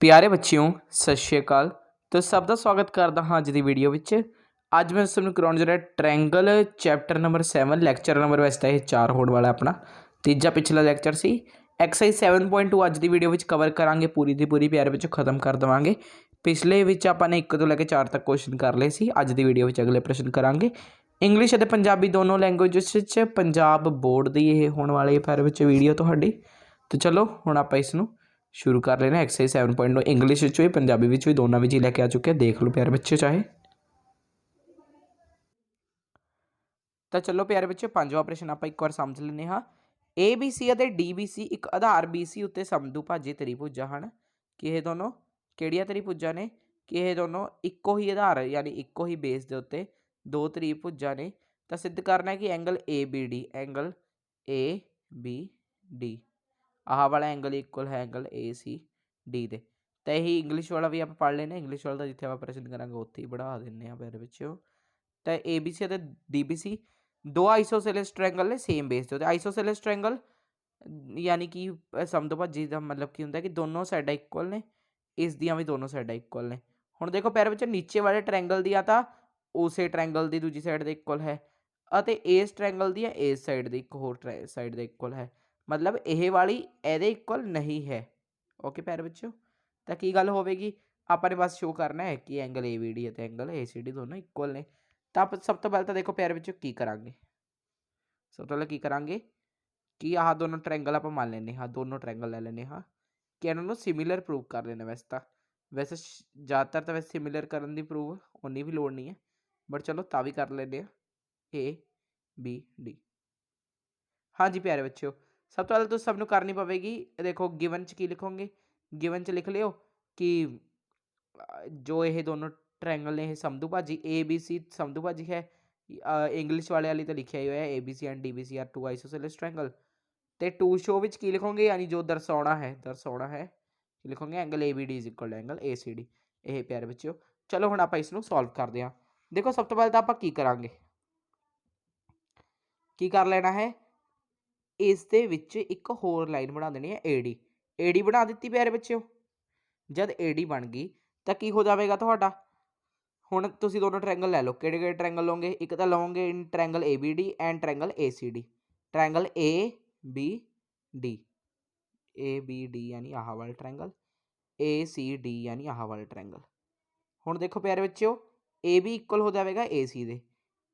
ਪਿਆਰੇ ਬੱਚਿਓ, ਸਤਿ ਸ਼੍ਰੀ ਅਕਾਲ। ਤੇ ਸਭ ਦਾ ਸਵਾਗਤ ਕਰਦਾ ਹਾਂ ਅੱਜ ਦੀ ਵੀਡੀਓ ਵਿੱਚ। ਅੱਜ ਮੈਂ ਤੁਹਾਨੂੰ ਕਰਾਉਣ ਜਾ ਰਿਹਾ triangle chapter number 7 lecture number ਵੈਸੇ ਤਾਂ ਇਹ 4 ਹੋਣ ਵਾਲਾ ਆਪਣਾ। ਤੀਜਾ ਪਿਛਲਾ ਲੈਕਚਰ ਸੀ। ਐਕਸਰਸਾਈਜ਼ 7.2 ਅੱਜ ਦੀ ਵੀਡੀਓ ਵਿੱਚ ਕਵਰ ਕਰਾਂਗੇ ਪੂਰੀ ਦੀ ਪੂਰੀ, ਪਿਆਰੇ ਵਿੱਚ ਖਤਮ ਕਰ ਦਵਾਂਗੇ। ਪਿਛਲੇ ਵਿੱਚ ਆਪਾਂ ਨੇ 1 ਤੋਂ ਲੈ ਕੇ 4 ਤੱਕ ਕੁਐਸਚਨ ਕਰ ਲਏ ਸੀ। ਅੱਜ ਦੀ ਵੀਡੀਓ ਵਿੱਚ ਅਗਲੇ ਪ੍ਰਸ਼ਨ ਕਰਾਂਗੇ। ਇੰਗਲਿਸ਼ ਅਤੇ ਪੰਜਾਬੀ ਦੋਨੋਂ ਲੈਂਗੁਏਜਸ ਵਿੱਚ ਪੰਜਾਬ ਬੋਰਡ ਦੀ ਇਹ ਹੋਣ ਵਾਲੀ ਪਿਆਰੇ ਵਿੱਚ ਵੀਡੀਓ ਤੁਹਾਡੀ। ਤੇ ਚਲੋ, ਹੁਣ ਆਪਾਂ ਇਸ ਨੂੰ ਸ਼ੁਰੂ ਕਰ ਲੈਣਾ ਐਕਸਰਸਾਈਜ਼ 7.2 ਇੰਗਲਿਸ਼ ਵਿੱਚ ਵੀ ਪੰਜਾਬੀ ਵਿੱਚ ਵੀ ਦੋਨਾਂ ਵਿੱਚ ਹੀ ਲੈ ਕੇ ਆ ਚੁੱਕੇ ਦੇਖ ਲਓ ਪਿਆਰੇ ਬੱਚੇ ਚਾਹੇ। ਤਾਂ ਚਲੋ ਪਿਆਰੇ ਬੱਚੇ ਪੰਜਵਾਂ ਪ੍ਰਸ਼ਨ ਆਪਾਂ ਇੱਕ ਵਾਰ ਸਮਝ ਲੈਂਦੇ ਹਾਂ। ABC ਅਤੇ DBC ਇੱਕ ਆਧਾਰ BC ਉੱਤੇ ਸਮਦੂ ਭਾਜੇ ਤ੍ਰਿਭੁਜਾਂ ਹਨ? ਕਿ ਇਹ ਦੋਨੋਂ? ਕਿਹੜੀਆਂ ਤ੍ਰਿਭੁਜਾਂ ਨੇ? ਕਿ ਇਹ ਦੋਨੋਂ? ਇੱਕੋ ਹੀ ਆਧਾਰ, ਯਾਨੀ ਇੱਕੋ ਹੀ ਬੇਸ ਦੇ ਉੱਤੇ ਦੋ ਤ੍ਰਿਭੁਜਾਂ ਨੇ। ਤਾਂ ਸਿੱਧ ਕਰਨਾ ਹੈ ਕਿ ਐਂਗਲ ABD ਐਂਗਲ ABD ਆਹ ਵਾਲਾ ਐਂਗਲ ਇਕੁਅਲ ਹੈ ਐਂਗਲ ACD ਦੇ। ਤਾਂ ਇਹੀ ਇੰਗਲਿਸ਼ ਵਾਲਾ ਵੀ ਆਪਾਂ ਪੜ੍ਹ ਲੈਣਾ ਇੰਗਲਿਸ਼ ਵਾਲਾ ਤਾਂ ਜਿੱਥੇ ਆਪਾਂ ਪ੍ਰਸ਼ਨ ਕਰਾਂਗੇ, ਉੱਥੇ ਹੀ ਪੜ੍ਹਾ ਦਿੰਨੇ ਆ ਪਿਆਰੇ ਬੱਚਿਓ ਤਾਂ ABC ਅਤੇ DBC ਦੋ ਆਈਸੋਸੈਲਸ ਟ੍ਰਾਇੰਗਲ ਨੇ ਸੇਮ ਬੇਸ ਦੇ। ਉੱਤੇ ਆਈਸੋਸੈਲਸ ਟ੍ਰਾਇੰਗਲ ਯਾਨੀ ਕਿ ਸਮਦੋਭਾਜੀ ਦਾ ਮਤਲਬ ਕੀ ਹੁੰਦਾ ਕਿ ਦੋਨੋਂ ਸਾਈਡਾਂ ਇਕੁਅਲ ਨੇ, ਇਸ ਦੀਆਂ ਵੀ ਦੋਨੋਂ ਸਾਈਡਾਂ ਇਕੁਅਲ ਨੇ। ਹੁਣ ਦੇਖੋ ਪੈਰ ਵਿੱਚ ਨੀਚੇ ਵਾਲੇ ਟ੍ਰਾਇੰਗਲ ਦੀ ਆ ਤਾਂ ਉਸੇ ਟ੍ਰਾਇੰਗਲ ਦੀ ਦੂਜੀ ਸਾਈਡ ਦੇ ਇਕੁਅਲ ਹੈ ਅਤੇ ਇਸ ਟ੍ਰਾਇੰਗਲ ਦੀ ਇਸ ਸਾਈਡ ਦੇ, ਇੱਕ ਹੋਰ ਸਾਈਡ ਦੇ ਇਕੁਅਲ ਹੈ। ਮਤਲਬ ਇਹ ਵਾਲੀ ਇਹਦੇ ਇਕੁਅਲ ਨਹੀਂ ਹੈ। ਓਕੇ ਪਿਆਰੇ ਬੱਚਿਓ, ਤਾਂ ਕੀ ਗੱਲ ਹੋਵੇਗੀ? ਆਪਾਂ ਨੇ ਬਸ ਸ਼ੋ ਕਰਨਾ ਹੈ ਕਿ ਐਂਗਲ ABD ਅਤੇ ਐਂਗਲ ACD ਦੋਨੋਂ ਇਕੁਅਲ ਨੇ। ਤਾਂ ਆਪਾਂ ਸਭ ਤੋਂ ਪਹਿਲਾਂ ਤਾਂ ਦੇਖੋ ਪਿਆਰੇ ਬੱਚਿਓ ਕੀ ਕਰਾਂਗੇ। ਸਭ ਤੋਂ ਪਹਿਲਾਂ ਕੀ ਕਰਾਂਗੇ ਕਿ ਆਹ ਦੋਨੋਂ ਟ੍ਰਾਇੰਗਲ ਆਪਾਂ ਮੰਨ ਲੈਨੇ ਹਾਂ, ਦੋਨੋਂ ਟ੍ਰਾਇੰਗਲ ਲੈ ਲੈਨੇ ਹਾਂ ਕਿ ਇਹਨਾਂ ਨੂੰ ਸਿਮਿਲਰ ਪ੍ਰੂਵ ਕਰ ਲੈਣਾ ਵੈਸੇ ਤਾਂ। ਵੈਸੇ ਜ਼ਿਆਦਾਤਰ ਤਾਂ ਵੈਸੇ ਸਿਮਿਲਰ ਕਰਨ ਦੀ ਪ੍ਰੂਵ ਉਨੀ ਵੀ ਲੋੜ ਨਹੀਂ ਹੈ ਬਟ ਚਲੋ ਤਾਂ ਵੀ ਕਰ ਲੈਂਦੇ ਆ A, B, D ਹਾਂਜੀ ਪਿਆਰੇ ਬੱਚਿਓ ਸਭ ਤੋਂ ਪਹਿਲਾਂ ਤੁਸੀਂ ਸਭ ਨੂੰ ਕਰਨੀ ਪਵੇਗੀ, ਦੇਖੋ ਗਿਵਨ ਚ ਕੀ ਲਿਖੋਗੇ? ਗਿਵਨ ਚ ਲਿਖ ਲਿਓ ਕਿ ਜੋ ਇਹ ਦੋਨੋਂ ਟ੍ਰਾਇੰਗਲ ਨੇ ਇਹ ਸਮਧੂ ਭਾਜੀ ਏ ਬੀ ਸੀ ਸਮਧੂ ਭਾਜੀ ਹੈ। ਇੰਗਲਿਸ਼ ਵਾਲੇ ਵਾਲੀ ਤਾਂ ਲਿਖਿਆ ਹੀ ਹੋਇਆ A B C and D B C are two isosceles triangle ਤੇ ਟੂ ਸ਼ੋ ਵਿੱਚ ਕੀ ਲਿਖੋਗੇ? ਯਾਨੀ ਜੋ ਦਰਸਾਉਣਾ ਹੈ ਦਰਸਾਉਣਾ ਹੈ, ਕੀ ਲਿਖੋਗੇ? Angle A B D is equal angle A C D ਇਹ ਪਿਆਰੇ ਬੱਚਿਓ, ਚਲੋ ਹੁਣ ਆਪਾਂ ਇਸ ਨੂੰ ਸੋਲਵ ਕਰਦੇ ਹਾਂ। ਦੇਖੋ ਸਭ ਤੋਂ ਪਹਿਲਾਂ ਤਾਂ ਆਪਾਂ ਕੀ ਕਰਾਂਗੇ? ਕੀ ਕਰ ਲੈਣਾ ਹੈ? ਇਸ ਦੇ ਵਿੱਚ ਇੱਕ ਹੋਰ ਲਾਈਨ ਬਣਾ ਦੇਣੀ ਹੈ AD AD ਬਣਾ ਦਿੱਤੀ ਪਿਆਰੇ ਬੱਚਿਓ। ਜਦ AD ਬਣ ਗਈ ਤਾਂ ਕੀ ਹੋ ਜਾਵੇਗਾ ਤੁਹਾਡਾ? ਹੁਣ ਤੁਸੀਂ ਦੋਨੋਂ ਟ੍ਰਾਇੰਗਲ ਲੈ ਲਓ। ਕਿਹੜੇ ਕਿਹੜੇ ਟ੍ਰਾਇੰਗਲ ਲਓਗੇ? ਇੱਕ ਤਾਂ ਲਓਗੇ in triangle ABD and triangle ACD triangle ABD ABD ਯਾਨੀ ਆਹ ਵਾਲਾ ਟ੍ਰਾਇੰਗਲ ACD ਯਾਨੀ ਆਹ ਵਾਲਾ ਟ੍ਰਾਇੰਗਲ ਹੁਣ ਦੇਖੋ ਪਿਆਰੇ ਬੱਚਿਓ AB ਇਕੁਅਲ ਹੋ ਜਾਵੇਗਾ AC ਦੇ।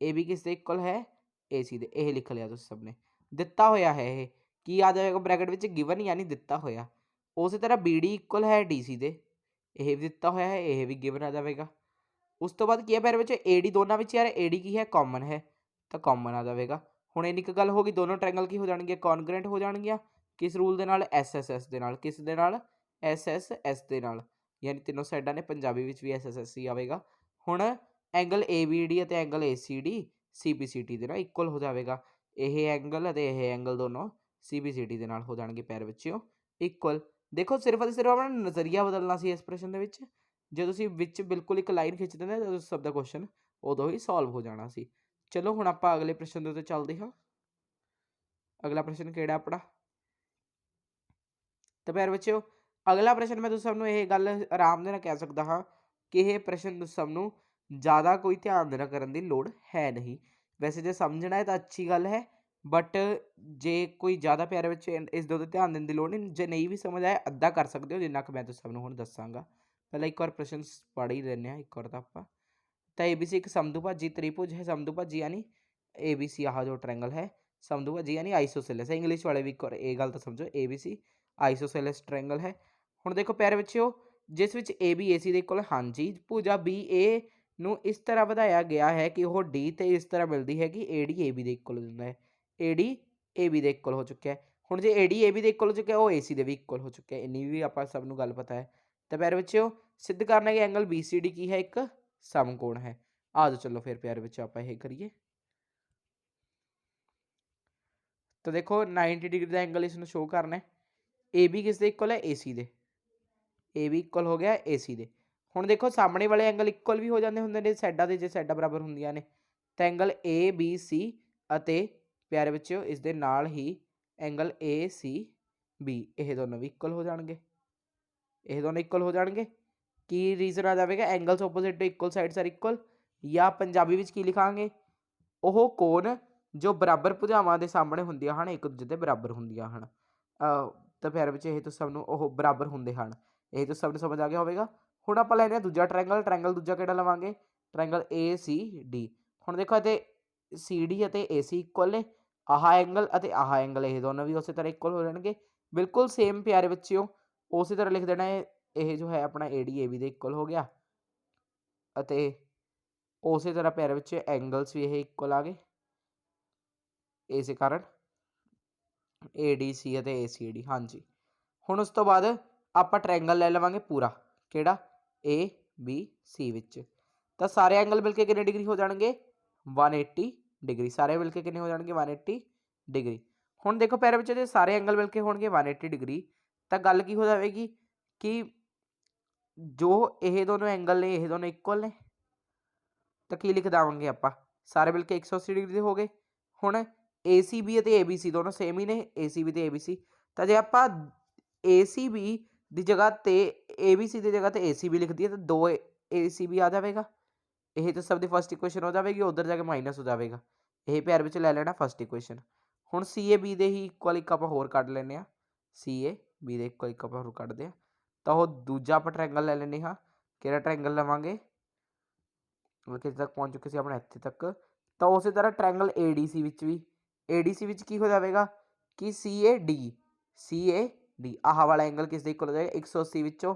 AB ਕਿਸ ਦੇ ਇਕੁਅਲ ਹੈ? AC ਦੇ। ਇਹ ਲਿਖ ਲਿਆ ਤੁਸੀਂ ਸਭ ਨੇ। ਦਿੱਤਾ ਹੋਇਆ ਹੈ ਇਹ। ਕੀ ਆ ਜਾਵੇਗਾ ਬ੍ਰੈਕਟ ਵਿੱਚ ਗਿਵਨ ਯਾਨੀ ਦਿੱਤਾ ਹੋਇਆ। ਉਸੇ ਤਰ੍ਹਾਂ BD ਇਕੁਅਲ ਹੈ DC ਦੇ। ਇਹ ਵੀ ਦਿੱਤਾ ਹੋਇਆ ਹੈ, ਇਹ ਵੀ ਗਿਵਨ ਆ ਜਾਵੇਗਾ। ਉਸ ਤੋਂ ਬਾਅਦ ਕੀ ਹੈ ਪਿਆਰੇ ਵਿੱਚ AD ਦੋਨਾਂ ਵਿੱਚ ਯਾਰ AD ਕੀ ਹੈ? ਕਾਮਨ ਹੈ। ਤਾਂ ਕਾਮਨ ਆ ਜਾਵੇਗਾ। ਹੁਣ ਇੰਨੀ ਕੁ ਗੱਲ ਹੋ ਗਈ, ਦੋਨੋਂ ਟ੍ਰਾਇੰਗਲ ਕੀ ਹੋ ਜਾਣਗੇ ਕੌਨਗਰੈਂਟ ਹੋ ਜਾਣਗੀਆਂ। ਕਿਸ ਰੂਲ ਦੇ ਨਾਲ? SSS ਦੇ ਨਾਲ। ਕਿਸ ਦੇ ਨਾਲ? SSS ਦੇ ਨਾਲ। ਯਾਨੀ ਤਿੰਨੋਂ ਸਾਈਡਾਂ ਨੇ ਪੰਜਾਬੀ ਵਿੱਚ ਵੀ SSS ਹੀ ਆਵੇਗਾ। ਹੁਣ ਐਂਗਲ ABD ਅਤੇ ਐਂਗਲ ACD CBCT ਦੇ ਨਾਲ ਇਕੁਅਲ ਹੋ ਜਾਵੇਗਾ। ਇਹ ਐਂਗਲ ਅਤੇ ਇਹ ਐਂਗਲ ਦੋਨੋਂ CBCT ਦੇ ਨਾਲ ਹੋ ਜਾਣਗੇ ਪੈਰ ਵਿੱਚੋਂ ਇਕੁਅਲ ਦੇਖੋ ਸਿਰਫ ਅਤੇ ਸਿਰਫ ਆਪਣਾ ਨਜ਼ਰੀਆ ਬਦਲਣਾ ਸੀ ਇਸ ਦੇ ਵਿੱਚ, ਜੇ ਤੁਸੀਂ ਵਿੱਚ ਬਿਲਕੁਲ ਇੱਕ ਲਾਈਨ ਖਿੱਚ ਦਿੰਦੇ ਤਾਂ ਸਭ ਦਾ ਕੁਐਸਚਨ ਉਦੋਂ ਹੀ ਸੋਲਵ ਹੋ ਜਾਣਾ ਸੀ। ਚਲੋ ਹੁਣ ਆਪਾਂ ਅਗਲੇ ਪ੍ਰਸ਼ਨ ਦੇ ਉੱਤੇ ਚੱਲਦੇ ਹਾਂ। ਅਗਲਾ ਪ੍ਰਸ਼ਨ ਕਿਹੜਾ ਆਪਣਾ? ਤਾਂ ਪਿਆਰ ਬੱਚਿਓ, ਅਗਲਾ ਪ੍ਰਸ਼ਨ ਮੈਂ ਤੁਸੀਂ ਸਭ ਨੂੰ ਇਹ ਗੱਲ ਆਰਾਮ ਦੇ ਨਾਲ ਕਹਿ ਸਕਦਾ ਹਾਂ ਕਿ ਇਹ ਪ੍ਰਸ਼ਨ ਤੁਸੀਂ ਸਭ ਨੂੰ ਜ਼ਿਆਦਾ ਕੋਈ ਧਿਆਨ ਦੇਣਾ ਕਰਨ ਦੀ ਲੋੜ ਹੈ ਨਹੀਂ। ਵੈਸੇ ਜੇ ਸਮਝਣਾ ਹੈ ਤਾਂ ਅੱਛੀ ਗੱਲ ਹੈ ਬਟ ਜੇ ਕੋਈ ਜ਼ਿਆਦਾ ਪਿਆਰੇ ਵਿੱਚ ਇਸ ਦੇ ਉੱਤੇ ਧਿਆਨ ਦੇਣ ਦੀ ਲੋੜ ਨਹੀਂ, ਜੇ ਨਹੀਂ ਵੀ ਸਮਝ ਆਇਆ, ਅੱਧਾ ਕਰ ਸਕਦੇ ਹੋ, ਜਿੰਨਾ ਕੁ ਮੈਂ ਤੁਸੀਂ ਸਭ ਨੂੰ ਹੁਣ ਦੱਸਾਂਗਾ। ਪਹਿਲਾਂ ਇੱਕ ਵਾਰ ਪ੍ਰਸ਼ਨ ਪੜ੍ਹ ਹੀ ਲੈਂਦੇ ਹਾਂ, ਇੱਕ ਵਾਰ ਤਾਂ ਆਪਾਂ। ਤਾਂ ABC ਇੱਕ ਸਮਦੂ ਭਾਜੀ, ਤ੍ਰਿਭੁਜ ਹੈ ਸਮਦੂ ਭਾਜੀ ਯਾਨੀ ABC ਆਹ ਜੋ ਟ੍ਰਾਇੰਗਲ ਹੈ ਸਮਦੂ ਭਾਜੀ ਯਾਨੀ ਆਈਸੋਸੈਲਸ ਹੈ ਇੰਗਲਿਸ਼ ਵਾਲੇ ਵੀ ਇੱਕ ਵਾਰ ਇਹ ਗੱਲ ਤਾਂ ਸਮਝੋ ABC ਆਈਸੋਸੈਲਸ ਟ੍ਰਾਇੰਗਲ ਹੈ। ਹੁਣ ਦੇਖੋ ਪਿਆਰੇ ਬੱਚਿਓ, ਜਿਸ ਵਿੱਚ AB AC ਦੇ ਕੋਲ ਹਾਂਜੀ, ਭੁਜਾ BA ਨੂੰ ਇਸ ਤਰ੍ਹਾਂ ਵਧਾਇਆ ਗਿਆ ਹੈ ਕਿ ਉਹ D ਤੇ ਇਸ ਤਰ੍ਹਾਂ ਮਿਲਦੀ ਹੈ ਕਿ AD AB ਦੇ ਇਕੁਅਲ ਹੁੰਦਾ ਹੈ। AD AB ਦੇ ਇਕੁਅਲ ਹੋ ਚੁੱਕਿਆ ਹੈ। ਹੁਣ ਜੇ AD AB ਦੇ ਇਕੁਅਲ ਹੋ ਚੁੱਕਿਆ, ਉਹ AC ਦੇ ਵੀ ਇਕੁਅਲ ਹੋ ਚੁੱਕਿਆ ਇੰਨੀ ਵੀ ਆਪਾਂ ਸਭ ਨੂੰ ਗੱਲ ਪਤਾ ਹੈ। ਤਾਂ ਪਿਆਰੇ ਬੱਚਿਓ, ਸਿੱਧ ਕਰਨਾ ਹੈ ਕਿ ਐਂਗਲ BCD ਕੀ ਹੈ? ਇੱਕ ਸਮਕੋਣ ਹੈ। ਆ ਜਾਓ ਚਲੋ ਫਿਰ ਪਿਆਰੇ ਬੱਚਿਓ, ਆਪਾਂ ਇਹ ਕਰੀਏ। ਤਾਂ ਦੇਖੋ 90 ਡਿਗਰੀ ਦਾ ਐਂਗਲ ਇਸ ਨੂੰ ਸ਼ੋ ਕਰਨਾ ਹੈ। AB ਕਿਸ ਦੇ ਇਕੁਅਲ ਹੈ? AC ਦੇ। AB ਇਕੁਅਲ ਹੋ ਗਿਆ AC ਦੇ। ਹੁਣ ਦੇਖੋ ਸਾਹਮਣੇ ਵਾਲੇ ਐਂਗਲ ਇਕੁਅਲ ਵੀ ਹੋ ਜਾਂਦੇ ਹੁੰਦੇ ਨੇ ਸਾਈਡਾਂ ਦੇ ਜੇ ਸਾਈਡਾਂ ਬਰਾਬਰ ਹੁੰਦੀਆਂ ਨੇ, ਤਾਂ ਐਂਗਲ ਏ ਬੀ ਸੀ ਅਤੇ ਪਿਆਰੇ ਬੱਚਿਓ ਇਸ ਦੇ ਨਾਲ ਹੀ ਐਂਗਲ ਏ ਸੀ ਬੀ ਇਹ ਦੋਨੋਂ ਵੀ ਇਕੁਅਲ ਹੋ ਜਾਣਗੇ। ਇਹ ਦੋਨੋਂ ਇਕੁਅਲ ਹੋ ਜਾਣਗੇ। ਕੀ ਰੀਜ਼ਨ ਆ ਜਾਵੇਗਾ? Angles opposite to equal sides are equal ਜਾਂ ਪੰਜਾਬੀ ਵਿੱਚ ਕੀ ਲਿਖਾਂਗੇ? ਉਹ ਕੋਣ ਜੋ ਬਰਾਬਰ ਭੁਜਾਵਾਂ ਦੇ ਸਾਹਮਣੇ ਹੁੰਦੀਆਂ ਹਨ, ਇੱਕ ਦੂਜੇ ਦੇ ਬਰਾਬਰ ਹੁੰਦੀਆਂ ਹਨ। ਤਾਂ ਫਿਰ ਵਿੱਚ ਇਹ ਤੋਂ ਸਭ ਨੂੰ ਉਹ ਬਰਾਬਰ ਹੁੰਦੇ ਹਨ। ਇਹ ਤੋਂ ਸਭ ਨੂੰ ਸਮਝ ਆ ਗਿਆ ਹੋਵੇਗਾ। ਹੁਣ ਆਪਾਂ ਲੈਣੇ ਹਾਂ ਦੂਜਾ ਟ੍ਰਾਇੰਗਲ ਟ੍ਰਾਇੰਗਲ ਦੂਜਾ ਕਿਹੜਾ ਲਵਾਂਗੇ? ਟ੍ਰਾਇੰਗਲ ਏ ਸੀ ਡੀ ਹੁਣ ਦੇਖੋ ਇੱਥੇ ਸੀ ਡੀ ਅਤੇ ਏ ਸੀ ਇਕੁਅਲ ਨੇ। ਆਹ ਐਂਗਲ ਅਤੇ ਆਹ ਐਂਗਲ ਇਹ ਦੋਨੋਂ ਵੀ ਉਸੇ ਤਰ੍ਹਾਂ ਇਕੁਅਲ ਹੋ ਜਾਣਗੇ। ਬਿਲਕੁਲ ਸੇਮ ਪਿਆਰੇ ਬੱਚਿਓ, ਉਸੇ ਤਰ੍ਹਾਂ ਲਿਖ ਦੇਣਾ ਹੈ। ਇਹ ਜੋ ਹੈ ਆਪਣਾ ਏ ਡੀ ਏ ਬੀ ਦੇ ਇਕੁਅਲ ਹੋ ਗਿਆ। ਅਤੇ ਉਸੇ ਤਰ੍ਹਾਂ ਪਿਆਰੇ ਵਿੱਚ ਐਂਗਲਸ ਵੀ ਇਹ ਇਕੁਅਲ ਆ ਗਏ। ਇਸੇ ਕਾਰਨ। ਏ ਡੀ ਸੀ ਅਤੇ ਏ ਸੀ ਡੀ ਹਾਂਜੀ। ਹੁਣ ਉਸ ਤੋਂ ਬਾਅਦ ਆਪਾਂ ਟ੍ਰਾਇੰਗਲ ਲੈ ਲਵਾਂਗੇ ਪੂਰਾ। ਕਿਹੜਾ? ਏ ਬੀ ਸੀ ਵਿੱਚ। ਤਾਂ ਸਾਰੇ ਐਂਗਲ ਮਿਲ ਕੇ ਕਿੰਨੇ ਡਿਗਰੀ ਹੋ ਜਾਣਗੇ? 180 ਡਿਗਰੀ ਸਾਰੇ ਮਿਲ ਕੇ ਕਿੰਨੇ ਹੋ ਜਾਣਗੇ? 180 ਡਿਗਰੀ ਹੁਣ ਦੇਖੋ ਪੈਰ ਵਿੱਚ ਜੇ ਸਾਰੇ ਐਂਗਲ ਮਿਲ ਕੇ ਹੋਣਗੇ 180 ਡਿਗਰੀ ਤਾਂ ਗੱਲ ਕੀ ਹੋ ਜਾਵੇਗੀ? ਕਿ ਜੋ ਇਹ ਦੋਨੋਂ ਐਂਗਲ ਨੇ, ਇਹ ਦੋਨੋਂ ਇਕੁਅਲ ਨੇ। ਤਾਂ ਕੀ ਲਿਖ ਦੇਵਾਂਗੇ ਆਪਾਂ? ਸਾਰੇ ਮਿਲ ਕੇ 180 ਡਿਗਰੀ ਦੇ ਹੋ ਗਏ। ਹੁਣ ACB ਅਤੇ ABC ਦੋਨੋਂ ਸੇਮ ਹੀ ਨੇ। ACB ਤੇ ABC ਤਾਂ ਜੇ ਆਪਾਂ ACB ਦੀ ਜਗ੍ਹਾ ਤੇ ABC ਦੀ ਜਗ੍ਹਾ ਤੇ ACB ਲਿਖ ਦਈਏ ਤਾਂ 2 ACB ਆ ਜਾਵੇਗਾ ਇਹ ਤਾਂ ਸਭ ਦੀ ਫਸਟ ਇਕੁਏਸ਼ਨ ਹੋ ਜਾਵੇਗੀ ਉਧਰ ਜਾ ਕੇ ਮਾਈਨਸ ਹੋ ਜਾਵੇਗਾ ਇਹ ਪੈਰ ਵਿੱਚ ਲੈ ਲੈਣਾ ਫਸਟ ਇਕੁਏਸ਼ਨ ਹੁਣ CAB ਦੇ ਹੀ ਇਕੁਅਲ ਇੱਕ ਆਪਾਂ ਹੋਰ ਕੱਢ ਲੈਂਦੇ ਆ CAB ਦੇ ਇਕੁਅਲ ਇੱਕ ਆਪਾਂ ਹੋਰ ਕੱਢਦੇ ਆ ਤਾਂ ਉਹ ਦੂਜਾ ਆਪਾਂ ਟ੍ਰਾਇੰਗਲ ਲੈ ਲੈਂਦੇ ਹਾਂ। ਕਿਹੜਾ ਟ੍ਰਾਇੰਗਲ ਲਵਾਂਗੇ? ਉਹ ਕਿੱਥੇ ਤੱਕ ਪਹੁੰਚ ਚੁੱਕੇ ਸੀ ਆਪਣੇ ਇੱਥੇ ਤੱਕ। ਤਾਂ ਉਸੇ ਤਰ੍ਹਾਂ ਟ੍ਰਾਇੰਗਲ ADC ਵਿੱਚ ਵੀ। ADC ਵਿੱਚ ਕੀ ਹੋ ਜਾਵੇਗਾ? ਕਿ CAD ਡੀ ਆਹ ਵਾਲਾ ਐਂਗਲ ਕਿਸ ਦੇ ਇਕੁਅਲ ਹੋ ਜਾਏਗਾ? 180 ਵਿੱਚੋਂ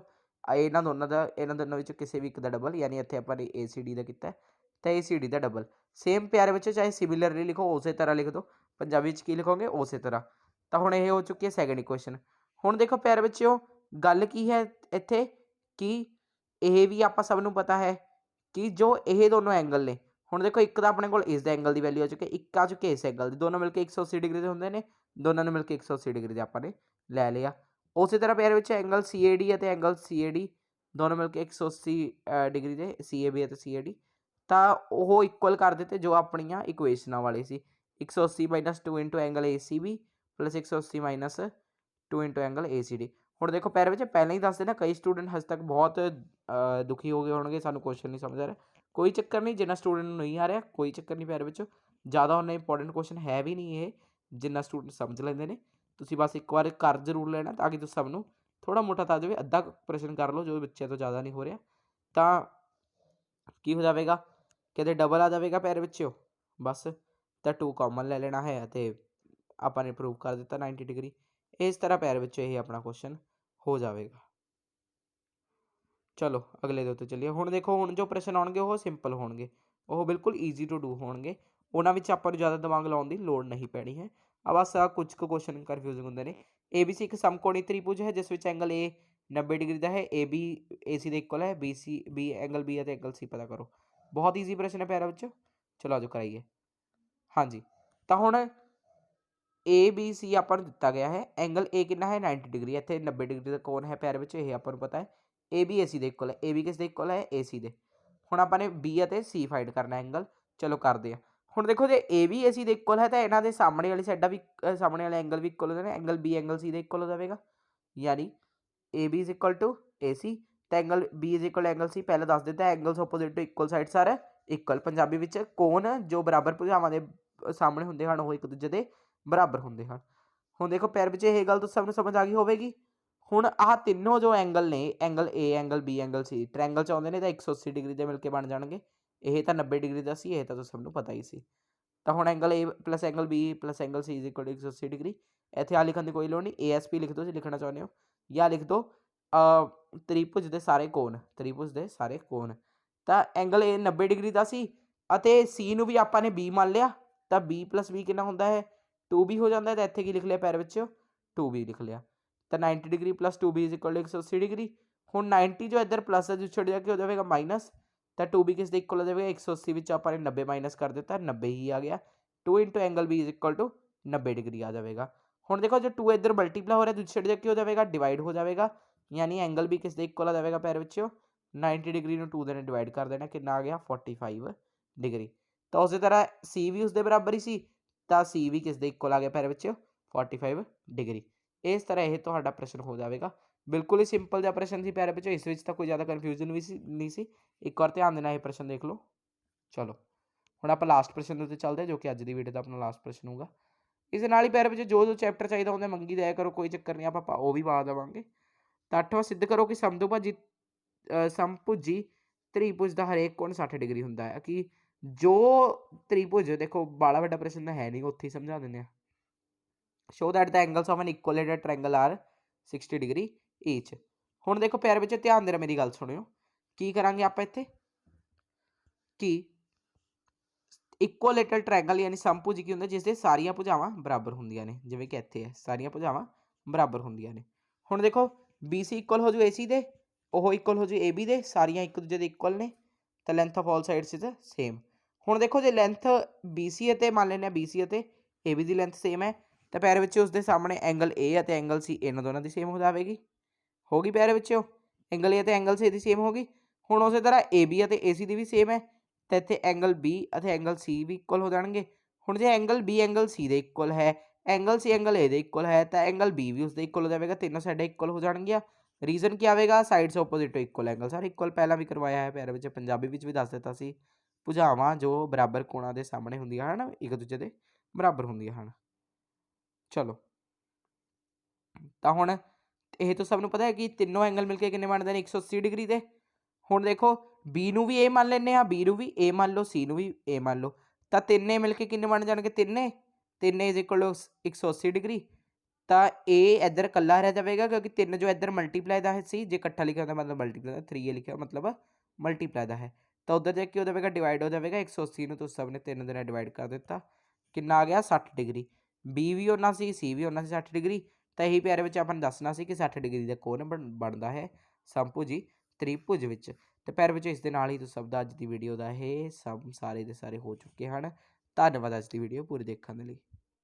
ਇਹਨਾਂ ਦੋਨਾਂ ਦਾ ਇਹਨਾਂ ਦੋਨਾਂ ਵਿੱਚੋਂ ਕਿਸੇ ਵੀ ਇੱਕ ਦਾ ਡਬਲ ਯਾਨੀ ਇੱਥੇ ਆਪਾਂ ਨੇ ACD ਦਾ ਕੀਤਾ ਹੈ, ਤਾਂ ACD ਦਾ ਡਬਲ ਸੇਮ ਪਿਆਰੇ ਵਿੱਚ ਚਾਹੇ ਸਿਮਿਲਰਲੀ ਲਿਖੋ ਉਸੇ ਤਰ੍ਹਾਂ ਲਿਖ ਦਿਓ। ਪੰਜਾਬੀ ਵਿੱਚ ਕੀ ਲਿਖੋਗੇ? ਉਸੇ ਤਰ੍ਹਾਂ। ਤਾਂ ਹੁਣ ਇਹ ਹੋ ਚੁੱਕੀ ਹੈ ਸੈਕੰਡ ਇਕੁਏਸ਼ਨ ਹੁਣ ਦੇਖੋ ਪਿਆਰੇ ਬੱਚਿਓ ਗੱਲ ਕੀ ਹੈ ਇੱਥੇ? ਕਿ ਇਹ ਵੀ ਆਪਾਂ ਸਭ ਨੂੰ ਪਤਾ ਹੈ ਕਿ ਜੋ ਇਹ ਦੋਨੋਂ ਐਂਗਲ ਨੇ ਹੁਣ ਦੇਖੋ ਇੱਕ ਤਾਂ ਆਪਣੇ ਕੋਲ ਇਸ ਦਾ ਐਂਗਲ ਦੀ ਵੈਲਿਊ ਆ ਚੁੱਕੀ ਹੈ ਇੱਕ ਆ ਚੁੱਕੀ ਇਸ ਐਂਗਲ ਦੀ। ਦੋਨੋਂ ਮਿਲ ਕੇ 180 ਡਿਗਰੀ ਦੇ ਹੁੰਦੇ ਨੇ ਦੋਨਾਂ ਨੂੰ ਮਿਲ ਕੇ 180 ਡਿਗਰੀ ਦੇ ਆਪਾਂ ਨੇ ਲੈ ਲਿਆ। ਉਸੇ ਤਰ੍ਹਾਂ ਪਿਆਰੇ ਵਿੱਚ ਐਂਗਲ CAD ਅਤੇ ਐਂਗਲ CAD ਦੋਨੋਂ ਮਿਲ ਕੇ 180 ਅ, ਡਿਗਰੀ ਦੇ CAB ਅਤੇ CAD ਤਾਂ ਉਹ ਇਕੁਅਲ ਕਰ ਦਿੱਤੇ ਜੋ ਆਪਣੀਆਂ ਇਕੁਏਸ਼ਨਾਂ ਵਾਲੇ ਸੀ। 180 2 into angle ACB 180 2 into angle ACD ਹੁਣ ਦੇਖੋ ਪੈਰ ਵਿੱਚ ਪਹਿਲਾਂ ਹੀ ਦੱਸ ਦੇਣਾ ਕਈ ਸਟੂਡੈਂਟ ਹਜੇ ਤੱਕ ਬਹੁਤ ਦੁਖੀ ਹੋ ਗਏ ਹੋਣਗੇ ਸਾਨੂੰ ਕੁਐਸਚਨ ਨਹੀਂ ਸਮਝ ਆ ਰਿਹਾ। ਕੋਈ ਚੱਕਰ ਨਹੀਂ ਜਿੰਨਾ ਸਟੂਡੈਂਟ ਨੂੰ ਨਹੀਂ ਆ ਰਿਹਾ ਕੋਈ ਚੱਕਰ ਨਹੀਂ ਪੈਰ ਵਿੱਚ। ਜ਼ਿਆਦਾ ਉਹਨਾਂ ਇੰਪੋਰਟੈਂਟ ਕੁਐਸਚਨ ਹੈ ਵੀ ਨਹੀਂ ਇਹ ਜਿੰਨਾ ਸਟੂਡੈਂਟ ਸਮਝ ਲੈਂਦੇ ਨੇ। ਤੁਸੀਂ ਬਸ ਇੱਕ ਵਾਰ ਕਰ ਜ਼ਰੂਰ ਲੈਣਾ ਤਾਂ ਕਿ ਤੁਸੀਂ ਸਭ ਨੂੰ ਥੋੜਾ ਮੋਟਾ ਤਾਂ ਜਾਵੇ ਅੱਧਾ ਪ੍ਰਸ਼ਨ ਕਰ ਲਓ, ਜੋ ਬੱਚਿਆਂ ਤੋਂ ਜ਼ਿਆਦਾ ਨਹੀਂ ਹੋ ਰਿਹਾ। ਤਾਂ ਕੀ ਹੋ ਜਾਵੇਗਾ? ਕਿਤੇ ਡਬਲ ਆ ਜਾਵੇਗਾ ਪੈਰ ਵਿੱਚੋਂ ਬਸ ਤਾਂ 2 ਕਾਮਨ ਲੈ ਲੈਣਾ ਹੈ ਅਤੇ ਆਪਾਂ ਨੇ ਪ੍ਰੂਵ ਕਰ ਦਿੱਤਾ 90 ਡਿਗਰੀ ਇਸ ਤਰ੍ਹਾਂ ਪੈਰ ਵਿੱਚੋਂ ਇਹ ਆਪਣਾ ਕੁਐਸਚਨ ਹੋ ਜਾਵੇਗਾ। ਚਲੋ, ਅਗਲੇ ਦੇ ਉੱਤੇ ਚੱਲੀਏ। ਹੁਣ ਦੇਖੋ, ਹੁਣ ਜੋ ਪ੍ਰਸ਼ਨ ਆਉਣਗੇ ਉਹ ਸਿੰਪਲ ਹੋਣਗੇ। ਉਹ ਬਿਲਕੁਲ ਈਜ਼ੀ ਟੂ ਡੂ ਹੋਣਗੇ। ਉਹਨਾਂ ਵਿੱਚ ਆਪਾਂ ਨੂੰ ਜ਼ਿਆਦਾ ਦਿਮਾਗ ਲਾਉਣ ਦੀ ਲੋੜ ਨਹੀਂ ਪੈਣੀ ਹੈ। ਆ ਬਸ ਆ ਕੁਝ ਕੁ ਕੁਐਸਚਨ ਕਨਫਿਊਜ਼ਿੰਗ ਹੁੰਦੇ ਨੇ ABC ਇੱਕ ਸਮਕੋਣੀ ਤ੍ਰਿਭੁਜ ਹੈ ਜਿਸ ਵਿੱਚ ਐਂਗਲ A 90 ਡਿਗਰੀ ਦਾ ਹੈ AB AC ਦੇ ਇਕੁਅਲ ਹੈ BC B ਐਂਗਲ B ਅਤੇ ਐਂਗਲ C ਪਤਾ ਕਰੋ ਬਹੁਤ ਈਜ਼ੀ ਪ੍ਰਸ਼ਨ ਹੈ ਪਿਆਰਾ ਬੱਚੋ ਚਲੋ ਆਜੋ ਕਰਾਈਏ ਹਾਂਜੀ ਤਾਂ ਹੁਣ A, B, C ਆਪਾਂ ਨੂੰ ਦਿੱਤਾ ਗਿਆ ਹੈ ਐਂਗਲ A ਕਿੰਨਾ ਹੈ 90 ਡਿਗਰੀ ਇੱਥੇ 90 ਡਿਗਰੀ ਦਾ ਕੋਣ ਹੈ ਪਿਆਰੇ ਵਿੱਚ ਇਹ ਆਪਾਂ ਨੂੰ ਪਤਾ ਹੈ AB AC ਦੇ ਇਕੁਅਲ ਹੈ AB ਕਿਸ ਦੇ ਇਕੁਅਲ ਹੈ AC ਦੇ ਹੁਣ ਆਪਾਂ ਨੇ B ਅਤੇ C ਫਾਈਂਡ ਕਰਨਾ ਐਂਗਲ ਚਲੋ ਕਰਦੇ ਆ ਹੁਣ ਦੇਖੋ ਜੇ AB AC ਦੇ ਇਕੁਅਲ ਹੈ ਤਾਂ ਇਹਨਾਂ ਦੇ ਸਾਹਮਣੇ ਵਾਲੀ ਸਾਈਡਾਂ ਵੀ ਸਾਹਮਣੇ ਵਾਲੇ ਐਂਗਲ ਵੀ ਇਕੁਅਲ ਹੋ ਨੇ ਐਂਗਲ B ਐਂਗਲ C ਦੇ ਇਕੁਅਲ ਹੋ ਜਾਵੇਗਾ। ਯਾਨੀ AB is equal to AC ਤਾਂ angle B is equal angle C, ਪਹਿਲਾਂ ਦੱਸ ਦਿੱਤਾ angles opposite to equal sides are equal Punjabi ਵਿੱਚ ਕੋਣ ਜੋ ਬਰਾਬਰ ਭੁਜਾਵਾਂ ਦੇ ਸਾਹਮਣੇ ਹੁੰਦੇ ਹਨ, ਉਹ ਇੱਕ ਦੂਜੇ ਦੇ ਬਰਾਬਰ ਹੁੰਦੇ ਹਨ। ਹੁਣ ਦੇਖੋ ਪੈਰ ਵਿੱਚ ਇਹ ਗੱਲ ਤੁਸੀਂ ਸਭ ਨੂੰ ਸਮਝ ਆ ਗਈ ਹੋਵੇਗੀ। ਹੁਣ ਆਹ ਤਿੰਨੋਂ ਜੋ ਐਂਗਲ ਨੇ angle A angle B angle C triangle ਚ ਆਉਂਦੇ ਨੇ ਤਾਂ 180 ਡਿਗਰੀ ਦੇ ਮਿਲ ਕੇ ਬਣ ਜਾਣਗੇ। ਇਹ ਤਾਂ 90 ਡਿਗਰੀ ਦਾ ਸੀ ਇਹ ਤਾਂ ਤੁਸੀਂ ਸਭ ਨੂੰ ਪਤਾ ਹੀ ਸੀ। ਤਾਂ ਹੁਣ angle A plus angle B plus angle C 180 degree. ਇੱਥੇ ਆ ਲਿਖਣ ਦੀ ਕੋਈ ਲੋੜ ਨਹੀਂ ASP ਲਿਖ ਦਿਓ ਜੇ ਲਿਖਣਾ ਚਾਹੁੰਦੇ ਹੋ। ਜਾਂ ਲਿਖ ਦਿਓ ਅ, ਤ੍ਰਿਭੁਜ ਦੇ ਸਾਰੇ ਕੋਣ ਤ੍ਰਿਭੁਜ ਦੇ ਸਾਰੇ ਕੋਣ। ਤਾਂ ਐਂਗਲ A 90 ਡਿਗਰੀ ਦਾ ਸੀ ਅਤੇ C ਨੂੰ ਵੀ ਆਪਾਂ ਨੇ B ਮੰਨ ਲਿਆ। ਤਾਂ B B ਕਿੰਨਾ ਹੁੰਦਾ ਹੈ? 2B ਹੋ ਜਾਂਦਾ ਹੈ ਤਾਂ ਇੱਥੇ ਕੀ ਲਿਖ ਲਿਆ ਪੈਰ ਵਿੱਚ? 2B ਲਿਖ ਲਿਆ। ਤਾਂ 90 ਡਿਗਰੀ ਪਲੱਸ 2B 180 ਡਿਗਰੀ। ਹੁਣ 90 ਜੋ ਇੱਧਰ ਪਲੱਸ ਦਾ ਜੋ ਛੱਡ ਜਾ ਕੇ ਹੋ ਜਾਵੇਗਾ ਮਾਈਨਸ ਤਾਂ 2B ਕਿਸ ਦੇ ਇਕੁਅਲ ਹੋ ਜਾਵੇਗਾ 180 ਵਿੱਚ ਆਪਾਂ ਨੇ 90 ਮਾਈਨਸ ਕਰ ਦਿੱਤਾ 90 ਹੀ ਆ ਗਿਆ। 2 ਐਂਗਲ B 90 ਡਿਗਰੀ ਆ ਜਾਵੇਗਾ। ਹੁਣ ਦੇਖੋ, ਜੋ 2 ਇੱਧਰ ਮਲਟੀਪਲਾਈ ਹੋ ਰਿਹਾ, ਦੂਜੀ ਸਾਈਡ ਜਾ ਕੇ ਹੋ ਜਾਵੇਗਾ? ਡਿਵਾਈਡ ਹੋ ਜਾਵੇਗਾ। ਯਾਨੀ ਐਂਗਲ ਵੀ ਕਿਸ ਦੇ ਇਕੁਅਲ ਆ ਜਾਵੇਗਾ ਪੈਰ ਵਿੱਚੋਂ 90 ਡਿਗਰੀ ਨੂੰ 2 ਦੇ ਨਾਲ ਡਿਵਾਈਡ ਕਰ ਦੇਣਾ, ਕਿੰਨਾ ਆ ਗਿਆ? 45 ਡਿਗਰੀ। ਤਾਂ ਉਸੇ ਤਰ੍ਹਾਂ ਸੀ ਵੀ ਉਸ ਦੇ ਬਰਾਬਰ ਹੀ ਸੀ, ਤਾਂ ਸੀ ਵੀ ਕਿਸ ਦੇ ਇਕੁਅਲ ਆ ਗਿਆ ਪੈਰ ਵਿੱਚ 45 ਡਿਗਰੀ। ਇਸ ਤਰ੍ਹਾਂ ਇਹ ਤੁਹਾਡਾ ਪ੍ਰਸ਼ਨ ਹੋ ਜਾਵੇਗਾ। ਬਿਲਕੁਲ ਹੀ ਸਿੰਪਲ ਜਿਹਾ ਪ੍ਰਸ਼ਨ ਸੀ ਪਿਆਰੇ ਬੱਚੋ ਇਸ ਵਿੱਚ ਤਾਂ ਕੋਈ ਜ਼ਿਆਦਾ ਕਨਫਿਊਜ਼ਨ ਵੀ ਸੀ ਨਹੀਂ ਸੀ। ਇੱਕ ਵਾਰ ਧਿਆਨ ਦੇਣਾ ਇਹ ਪ੍ਰਸ਼ਨ ਦੇਖ ਲਓ। ਚਲੋ ਹੁਣ ਆਪਾਂ ਲਾਸਟ ਪ੍ਰਸ਼ਨ ਦੇ ਉੱਤੇ ਚੱਲਦੇ ਹਾਂ ਜੋ ਕਿ ਅੱਜ ਦੀ ਵੀਡੀਓ ਦਾ ਆਪਣਾ ਲਾਸਟ ਪ੍ਰਸ਼ਨ ਹੋਊਗਾ। ਇਸ ਦੇ ਨਾਲ ਹੀ ਪਿਆਰੇ ਬੱਚੋ ਜੋ ਜੋ ਚੈਪਟਰ ਚਾਹੀਦਾ ਉਹਦੇ ਮੰਗੀ ਦਿਆ ਕਰੋ ਕੋਈ ਚੱਕਰ ਨਹੀਂ ਆਪਾਂ ਪਾ- ਉਹ ਵੀ ਪਾ ਦੇਵਾਂਗੇ। ਤਾਂ ਅੱਠਵਾਂ ਸਿੱਧ ਕਰੋ ਕਿ ਸਮਦੁਭਾਜੀ ਅ, ਸਮਭੁਜੀ ਤ੍ਰਿਭੁਜ ਦਾ ਹਰੇਕ ਕੋਣ 60 ਡਿਗਰੀ ਹੁੰਦਾ ਹੈ। ਕਿ ਜੋ ਤ੍ਰਿਭੁਜ ਦੇਖੋ ਬਾਲਾ ਵੱਡਾ ਪ੍ਰਸ਼ਨ ਤਾਂ ਹੈ ਨਹੀਂ ਉੱਥੇ ਹੀ ਸਮਝਾ ਦਿੰਦੇ ਆ show that the angles of an equilateral triangle are 60 degree. Each ਹੁਣ ਦੇਖੋ ਪੈਰ ਵਿੱਚ ਧਿਆਨ ਦੇ ਮੇਰੀ ਗੱਲ ਸੁਣਿਓ। ਕੀ ਕਰਾਂਗੇ ਆਪਾਂ ਇੱਥੇ? ਕਿ? ਇਕੁਅਲੇਟਡ ਟ੍ਰਾਇੰਗਲ ਯਾਨੀ ਸਮਭੁਜ ਕੀ ਹੁੰਦਾ ਜਿਸ ਦੇ ਸਾਰੀਆਂ ਭੁਜਾਵਾਂ ਬਰਾਬਰ ਹੁੰਦੀਆਂ ਨੇ। ਜਿਵੇਂ ਕਿ ਇੱਥੇ ਹੈ, ਸਾਰੀਆਂ ਭੁਜਾਵਾਂ ਬਰਾਬਰ ਹੁੰਦੀਆਂ ਨੇ। ਹੁਣ ਦੇਖੋ BC ਇਕੁਅਲ ਹੋ ਜੂ AC ਦੇ, ਉਹ ਇਕੁਅਲ ਹੋ ਜੂ AB ਦੇ, ਸਾਰੀਆਂ ਇੱਕ ਦੂਜੇ ਦੇ ਇਕੁਅਲ ਨੇ। ਤਾਂ length of all sides is same ਹੁਣ ਦੇਖੋ, ਜੇ ਲੈਂਥ BC ਅਤੇ ਮੰਨ ਲੈਂਦੇ ਆ BC ਅਤੇ AB ਦੀ ਲੈਂਥ ਸੇਮ ਹੈ, ਤਾਂ ਪੈਰ ਵਿੱਚ ਉਸ ਦੇ ਸਾਹਮਣੇ ਐਂਗਲ A ਅਤੇ ਐਂਗਲ C ਇਹਨਾਂ ਦੋਨਾਂ ਦੀ ਸੇਮ ਹੋ ਜਾਵੇਗੀ। ਹੋ ਗਈ ਪਿਆਰੇ ਬੱਚਿਓ ਐਂਗਲ A ਅਤੇ ਐਂਗਲ C ਦੀ ਸੇਮ ਹੋ ਗਈ। ਹੁਣ ਉਸੇ ਤਰ੍ਹਾਂ AB ਅਤੇ AC ਦੀ ਵੀ ਸੇਮ ਹੈ। ਤਾਂ ਇੱਥੇ ਐਂਗਲ B ਅਤੇ ਐਂਗਲ C ਵੀ ਇਕੁਅਲ ਹੋ ਜਾਣਗੇ। ਹੁਣ ਜੇ ਐਂਗਲ B ਐਂਗਲ C ਦੇ ਇਕੁਅਲ ਹੈ ਐਂਗਲ C ਐਂਗਲ A ਦੇ ਇਕੁਅਲ ਹੈ, ਤਾਂ ਐਂਗਲ B ਵੀ ਉਸ ਦੇ ਇਕੁਅਲ ਹੋ ਜਾਵੇਗਾ। ਤਿੰਨੋਂ ਸਾਈਡਾਂ ਇਕੁਅਲ ਹੋ ਜਾਣਗੀਆਂ। ਰੀਜ਼ਨ ਕੀ ਆਵੇਗਾ? ਸਾਈਡਸ ਆਪੋਜ਼ਿਟ ਇਕੁਅਲ ਐਂਗਲ ਸਾਰੇ ਇਕੁਅਲ ਪਹਿਲਾਂ ਵੀ ਕਰਵਾਇਆ ਹੈ ਪਿਆਰੇ ਬੱਚੇ ਪੰਜਾਬੀ ਵਿੱਚ ਵੀ ਦੱਸ ਦਿੱਤਾ ਸੀ। ਭੁਜਾਵਾਂ ਜੋ ਬਰਾਬਰ ਕੋਣਾਂ ਦੇ ਸਾਹਮਣੇ ਹੁੰਦੀਆਂ ਹਨ, ਇੱਕ ਦੂਜੇ ਦੇ ਬਰਾਬਰ ਹੁੰਦੀਆਂ ਹਨ। ਚਲੋ। ਤਾਂ ਹੁਣ ਇਹ ਤਾਂ ਸਭ ਨੂੰ ਪਤਾ ਹੈ ਕਿ ਤਿੰਨੋਂ ਐਂਗਲ ਮਿਲ ਕੇ ਕਿੰਨੇ ਬਣਦੇ ਨੇ? 180 ਡਿਗਰੀ ਦੇ ਹੁਣ ਦੇਖੋ, B ਨੂੰ ਵੀ A ਮੰਨ ਲੈਂਦੇ ਆ B ਨੂੰ ਵੀ A ਮੰਨ ਲਓ, C ਨੂੰ ਵੀ A ਮੰਨ ਲਓ। ਤਾਂ ਤਿੰਨੇ ਮਿਲ ਕੇ ਕਿੰਨੇ ਬਣ ਜਾਣਗੇ? ਤਿੰਨੇ। ਤਿੰਨੇ ਇਜ਼ ਇਕੁਅਲ ਟੂ 180 ਡਿਗਰੀ। ਤਾਂ A ਇੱਧਰ ਇਕੱਲਾ ਰਹਿ ਜਾਵੇਗਾ, ਕਿਉਂਕਿ ਤਿੰਨ ਜੋ ਇੱਧਰ ਮਲਟੀਪਲਾਈ ਦਾ ਹੈ ਸੀ, ਜੇ ਇਕੱਠਾ ਲਿਖਿਆ ਤਾਂ ਮਤਲਬ ਮਲਟੀਪਲਾਈ ਦਾ 3A ਲਿਖਿਆ, ਮਤਲਬ ਮਲਟੀਪਲਾਈ ਦਾ ਹੈ। ਤਾਂ ਉਧਰ ਜਾ ਕੇ ਹੋ ਜਾਵੇਗਾ? ਡਿਵਾਈਡ ਹੋ ਜਾਵੇਗਾ। 180 ਨੂੰ ਤੁਸੀਂ ਸਭ ਨੇ ਤਿੰਨ ਦੇ ਨਾਲ ਡਿਵਾਈਡ ਕਰ ਦਿੱਤਾ। ਕਿੰਨਾ ਆ ਗਿਆ? 60 ਡਿਗਰੀ। B ਵੀ ਉਹਨਾਂ ਸੀ, C ਵੀ ਉਹਨਾਂ ਸੀ 60 ਡਿਗਰੀ। ਤਾਂ ਇਹੀ ਪਿਆਰੇ ਵਿੱਚ ਆਪਾਂ ਨੇ ਦੱਸਣਾ ਸੀ ਕਿ 60 ਡਿਗਰੀ ਦਾ ਕੋਣ ਬਣ- ਬਣਦਾ ਹੈ ਸਮਭੁਜੀ ਤ੍ਰਿਭੁਜ ਵਿੱਚ। ਤੇ ਪਿਆਰੇ ਵਿੱਚ ਇਸ ਦੇ ਨਾਲ ਹੀ ਤੁਸੀਂ ਸਭ ਦਾ ਅੱਜ ਦੀ ਵੀਡੀਓ ਦਾ ਇਹ ਸਭ ਸਾਰੇ ਦੇ ਸਾਰੇ ਹੋ ਚੁੱਕੇ ਹਨ। ਧੰਨਵਾਦ ਅੱਜ ਦੀ ਵੀਡੀਓ ਪੂਰੀ ਦੇਖਣ ਦੇ ਲਈ।